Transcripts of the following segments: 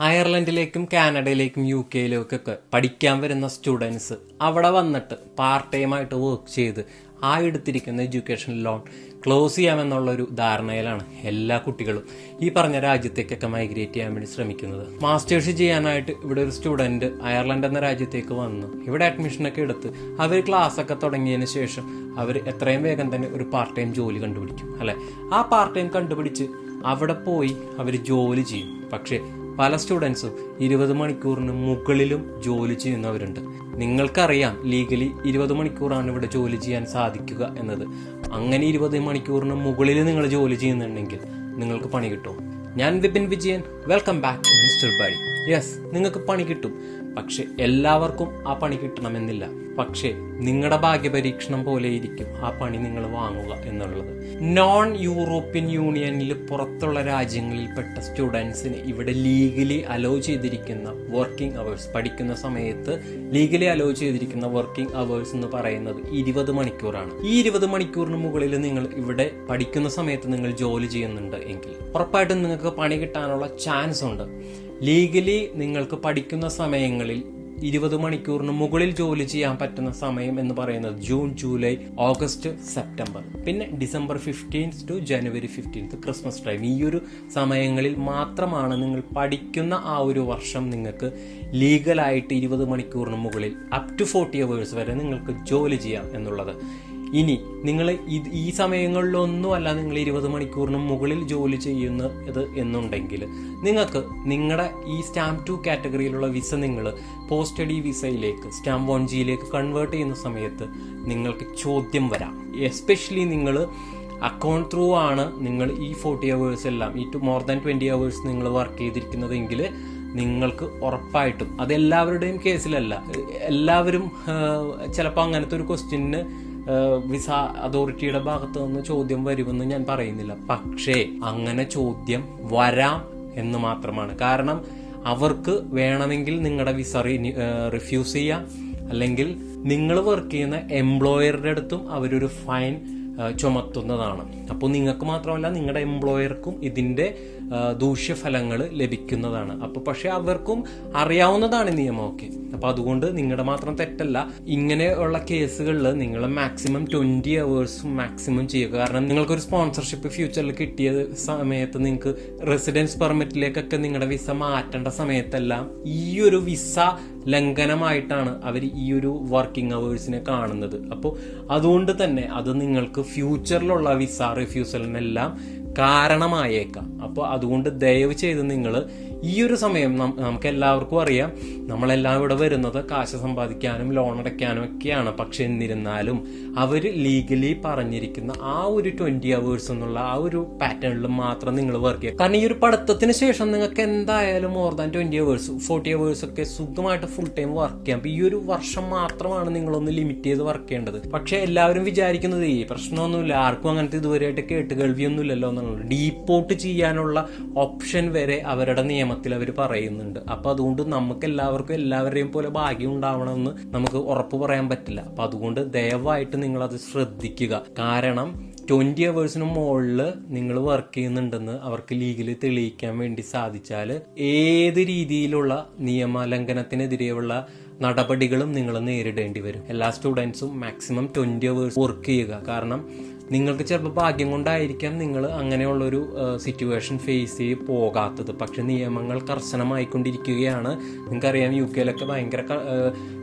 അയർലൻഡിലേക്കും കാനഡയിലേക്കും U കെയിലേക്കൊക്കെ പഠിക്കാൻ വരുന്ന students അവിടെ വന്നിട്ട് പാർട്ട് ടൈം ആയിട്ട് വർക്ക് ചെയ്ത് ആ എടുത്തിരിക്കുന്ന എഡ്യൂക്കേഷൻ ലോൺ ക്ലോസ് ചെയ്യാമെന്നുള്ളൊരു ധാരണയിലാണ് എല്ലാ കുട്ടികളും ഈ പറഞ്ഞ രാജ്യത്തേക്കൊക്കെ മൈഗ്രേറ്റ് ചെയ്യാൻ വേണ്ടി ശ്രമിക്കുന്നത്. മാസ്റ്റേഴ്സ് ചെയ്യാനായിട്ട് ഇവിടെ ഒരു സ്റ്റുഡന്റ് അയർലൻഡ് എന്ന രാജ്യത്തേക്ക് വന്നു. ഇവിടെ അഡ്മിഷനൊക്കെ എടുത്ത് അവർ ക്ലാസ് ഒക്കെ തുടങ്ങിയതിന് ശേഷം അവർ എത്രയും വേഗം തന്നെ ഒരു പാർട്ട് ടൈം ജോലി കണ്ടുപിടിക്കും അല്ലെ? ആ പാർട്ട് ടൈം കണ്ടുപിടിച്ച് അവിടെ പോയി അവർ ജോലി ചെയ്യും. പക്ഷേ പല സ്റ്റുഡൻസും ഇരുപത് മണിക്കൂറിന് മുകളിലും ജോലി ചെയ്യുന്നവരുണ്ട്. നിങ്ങൾക്കറിയാം ലീഗലി ഇരുപത് മണിക്കൂറാണ് ഇവിടെ ജോലി ചെയ്യാൻ സാധിക്കുക എന്നത്. അങ്ങനെ ഇരുപത് മണിക്കൂറിന് മുകളിൽ നിങ്ങൾ ജോലി ചെയ്യുന്നുണ്ടെങ്കിൽ നിങ്ങൾക്ക് പണി കിട്ടും. ഞാൻ Vipin Vijayan. Welcome back to mister body yes നിങ്ങൾക്ക് പണി കിട്ടും. പക്ഷെ എല്ലാവർക്കും ആ പണി കിട്ടണമെന്നില്ല. പക്ഷേ നിങ്ങളുടെ ഭാഗ്യപരീക്ഷണം പോലെ ഇരിക്കും ആ പണി നിങ്ങൾ വാങ്ങുക എന്നുള്ളത്. നോൺ യൂറോപ്യൻ യൂണിയനിൽ പുറത്തുള്ള രാജ്യങ്ങളിൽ പെട്ട സ്റ്റുഡൻസിന് ഇവിടെ ലീഗലി അലോ ചെയ്തിരിക്കുന്ന വർക്കിംഗ് അവേഴ്സ് പഠിക്കുന്ന സമയത്ത് ലീഗലി അലോ ചെയ്തിരിക്കുന്ന വർക്കിംഗ് അവേഴ്സ് എന്ന് പറയുന്നത് ഇരുപത് മണിക്കൂറാണ്. ഈ ഇരുപത് മണിക്കൂറിന് മുകളിൽ നിങ്ങൾ ഇവിടെ പഠിക്കുന്ന സമയത്ത് നിങ്ങൾ ജോലി ചെയ്യുന്നുണ്ട് എങ്കിൽ ഉറപ്പായിട്ടും നിങ്ങൾക്ക് പണി കിട്ടാനുള്ള ചാൻസ് ഉണ്ട്. ലീഗലി നിങ്ങൾക്ക് പഠിക്കുന്ന സമയങ്ങളിൽ ഇരുപത് മണിക്കൂറിന് മുകളിൽ ജോലി ചെയ്യാൻ പറ്റുന്ന സമയം എന്ന് പറയുന്നത് ജൂൺ ജൂലൈ ഓഗസ്റ്റ് സെപ്റ്റംബർ. പിന്നെ December fifteenth to January fifteenth Christmas time ഈ ഒരു സമയങ്ങളിൽ മാത്രമാണ് നിങ്ങൾ പഠിക്കുന്ന ആ ഒരു വർഷം നിങ്ങൾക്ക് ലീഗലായിട്ട് ഇരുപത് മണിക്കൂറിന് മുകളിൽ അപ് ടു ഫോർട്ടി അവേഴ്സ് വരെ നിങ്ങൾക്ക് ജോലി ചെയ്യാം എന്നുള്ളത്. ഇനി നിങ്ങൾ ഇത് ഈ സമയങ്ങളിലൊന്നും അല്ല നിങ്ങൾ ഇരുപത് മണിക്കൂറിന് മുകളിൽ ജോലി ചെയ്യുന്നത് എന്നുണ്ടെങ്കിൽ നിങ്ങൾക്ക് നിങ്ങളുടെ ഈ സ്റ്റാമ്പ് ടു കാറ്റഗറിയിലുള്ള വിസ നിങ്ങൾ പോസ്റ്റ് സ്റ്റഡി വിസയിലേക്ക് സ്റ്റാമ്പ് വൺ ജിയിലേക്ക് കൺവേർട്ട് ചെയ്യുന്ന സമയത്ത് നിങ്ങൾക്ക് ചോദ്യം വരാം. എസ്പെഷ്യലി നിങ്ങൾ അക്കൗണ്ട് ത്രൂ ആണ് നിങ്ങൾ ഈ ഫോർട്ടി അവേഴ്സ് എല്ലാം ഈ two more than twenty hours നിങ്ങൾ വർക്ക് ചെയ്തിരിക്കുന്നതെങ്കിൽ നിങ്ങൾക്ക് ഉറപ്പായിട്ടും അത് എല്ലാവരുടെയും കേസിലല്ല എല്ലാവരും ചിലപ്പോൾ അങ്ങനത്തെ ഒരു ക്വസ്റ്റ്യന് വിസ അതോറിറ്റിയുടെ ഭാഗത്ത് നിന്ന് ചോദ്യം വരുമെന്ന് ഞാൻ പറയുന്നില്ല. പക്ഷേ അങ്ങനെ ചോദ്യം വരാം എന്ന് മാത്രമാണ്. കാരണം അവർക്ക് വേണമെങ്കിൽ നിങ്ങളുടെ വിസ റിഫ്യൂസ് ചെയ്യാം. അല്ലെങ്കിൽ നിങ്ങൾ വർക്ക് ചെയ്യുന്ന എംപ്ലോയറുടെ അടുത്തും അവരൊരു ഫൈൻ ചുമത്തുന്നതാണ്. അപ്പോൾ നിങ്ങൾക്ക് മാത്രമല്ല നിങ്ങളുടെ എംപ്ലോയർക്കും ഇതിന്റെ ദൂഷ്യഫലങ്ങൾ ലഭിക്കുന്നതാണ്. അപ്പോൾ പക്ഷേ അവർക്കും അറിയാവുന്നതാണ് നിയമമൊക്കെ. അപ്പോൾ അതുകൊണ്ട് നിങ്ങളുടെ മാത്രം തെറ്റല്ല ഇങ്ങനെയുള്ള കേസുകളിൽ നിങ്ങൾ മാക്സിമം ട്വന്റി അവേഴ്സ് മാക്സിമം ചെയ്യുക. കാരണം നിങ്ങൾക്കൊരു സ്പോൺസർഷിപ്പ് ഫ്യൂച്ചറിൽ കിട്ടിയ സമയത്ത് നിങ്ങൾക്ക് റെസിഡൻസ് പെർമിറ്റിലേക്കൊക്കെ നിങ്ങളുടെ വിസ മാറ്റേണ്ട സമയത്തെല്ലാം ഈ ഒരു വിസ ലംഘനമായിട്ടാണ് അവർ ഈ ഒരു വർക്കിംഗ് അവേഴ്സിനെ കാണുന്നത്. അപ്പോൾ അതുകൊണ്ട് തന്നെ അത് നിങ്ങൾക്ക് ഫ്യൂച്ചറിലുള്ള വിസ റിഫ്യൂസലിനെല്ലാം കാരണമായേക്കാം. അപ്പോൾ അതുകൊണ്ട് ദയവ് ചെയ്ത് നിങ്ങൾ ഈ ഒരു സമയം നമുക്ക് എല്ലാവർക്കും അറിയാം. നമ്മളെല്ലാം ഇവിടെ വരുന്നത് കാശ് സമ്പാദിക്കാനും ലോൺ അടയ്ക്കാനും ഒക്കെയാണ്. പക്ഷെ എന്നിരുന്നാലും അവർ ലീഗലി പറഞ്ഞിരിക്കുന്ന ആ ഒരു ട്വന്റി അവേഴ്സ് എന്നുള്ള ആ ഒരു പാറ്റേണിൽ മാത്രം നിങ്ങൾ വർക്ക് ചെയ്യുക. കാരണം ഈ ഒരു പഠിത്തത്തിന് ശേഷം നിങ്ങൾക്ക് എന്തായാലും more than twenty hours forty hours ഒക്കെ സുഖമായിട്ട് ഫുൾ ടൈം വർക്ക് ചെയ്യാം. അപ്പൊ ഈ ഒരു വർഷം മാത്രമാണ് നിങ്ങളൊന്ന് ലിമിറ്റ് ചെയ്ത് വർക്ക് ചെയ്യേണ്ടത്. പക്ഷെ എല്ലാവരും വിചാരിക്കുന്നത് ഈ പ്രശ്നമൊന്നുമില്ല. ആർക്കും അങ്ങനത്തെ ഇതുവരെയായിട്ട് കേട്ട് കേൾവിയൊന്നുമില്ലല്ലോ എന്നുള്ളത് ഡീപ്പോർട്ട് ചെയ്യാനുള്ള ഓപ്ഷൻ വരെ അവരുടെ നിയമത്തിൽ അവർ പറയുന്നുണ്ട്. അപ്പോൾ അതുകൊണ്ട് നമുക്ക് എല്ലാവർക്കും എല്ലാവരുടെയും പോലെ ഭാഗ്യം ഉണ്ടാവണമെന്ന് നമുക്ക് ഉറപ്പ് പറയാൻ പറ്റില്ല. അപ്പൊ അതുകൊണ്ട് ദയവായിട്ട് നിങ്ങൾ അത് ശ്രദ്ധിക്കുക. കാരണം ട്വന്റി അവേഴ്സിന് മുകളിൽ നിങ്ങൾ വർക്ക് ചെയ്യുന്നുണ്ടെന്ന് അവർക്ക് ലീഗലി തെളിയിക്കാൻ വേണ്ടി സാധിച്ചാൽ ഏത് രീതിയിലുള്ള നിയമലംഘനത്തിനെതിരെയുള്ള നടപടികളും നിങ്ങൾ നേരിടേണ്ടി വരും. എല്ലാ സ്റ്റുഡൻസും മാക്സിമം ട്വന്റി അവേഴ്സ് വർക്ക് ചെയ്യുക. കാരണം നിങ്ങൾക്ക് ചിലപ്പോൾ ഭാഗ്യം കൊണ്ടായിരിക്കാം നിങ്ങൾ അങ്ങനെയുള്ളൊരു സിറ്റുവേഷൻ ഫേസ് ചെയ്ത് പോകാത്തത്. പക്ഷെ നിയമങ്ങൾ കർശനമായിക്കൊണ്ടിരിക്കുകയാണ്. നിങ്ങൾക്കറിയാം യു കെയിലൊക്കെ ഭയങ്കര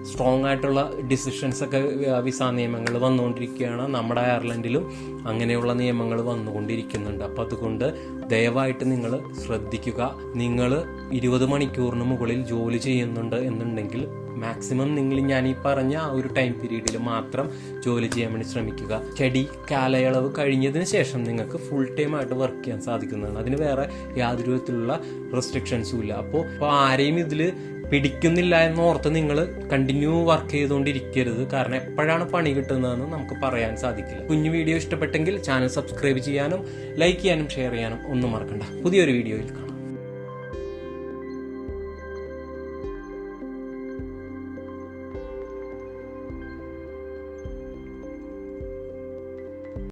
സ്ട്രോങ് ആയിട്ടുള്ള ഡിസിഷൻസ് ഒക്കെ വിസ നിയമങ്ങൾ വന്നുകൊണ്ടിരിക്കുകയാണ്. നമ്മുടെ അയർലൻഡിലും അങ്ങനെയുള്ള നിയമങ്ങൾ വന്നുകൊണ്ടിരിക്കുന്നുണ്ട്. അപ്പം അതുകൊണ്ട് ദയവായിട്ട് നിങ്ങൾ ശ്രദ്ധിക്കുക. നിങ്ങൾ ഇരുപത് മണിക്കൂറിന് മുകളിൽ ജോലി ചെയ്യുന്നുണ്ട് എന്നുണ്ടെങ്കിൽ മാക്സിമം നിങ്ങൾ ഞാൻ ഈ പറഞ്ഞ ആ ഒരു ടൈം പീരീഡിൽ മാത്രം ജോലി ചെയ്യാൻ വേണ്ടി ശ്രമിക്കുക. ചെടി കാലയളവ് കഴിഞ്ഞതിന് ശേഷം നിങ്ങൾക്ക് ഫുൾ ടൈം ആയിട്ട് വർക്ക് ചെയ്യാൻ സാധിക്കുന്നതാണ്. അതിന് വേറെ യാതൊരു വിധത്തിലുള്ള റെസ്ട്രിക്ഷൻസും ഇല്ല. അപ്പോൾ അപ്പോൾ ആരെയും ഇതിൽ പിടിക്കുന്നില്ല എന്നോർത്ത് നിങ്ങൾ കണ്ടിന്യൂ വർക്ക് ചെയ്തുകൊണ്ടിരിക്കരുത്. കാരണം എപ്പോഴാണ് പണി കിട്ടുന്നതെന്ന് നമുക്ക് പറയാൻ സാധിക്കില്ല. കുഞ്ഞു വീഡിയോ ഇഷ്ടപ്പെട്ടെങ്കിൽ ചാനൽ സബ്സ്ക്രൈബ് ചെയ്യാനും ലൈക്ക് ചെയ്യാനും ഷെയർ ചെയ്യാനും ഒന്നും മറക്കണ്ട. പുതിയൊരു വീഡിയോയിൽ കാണാം.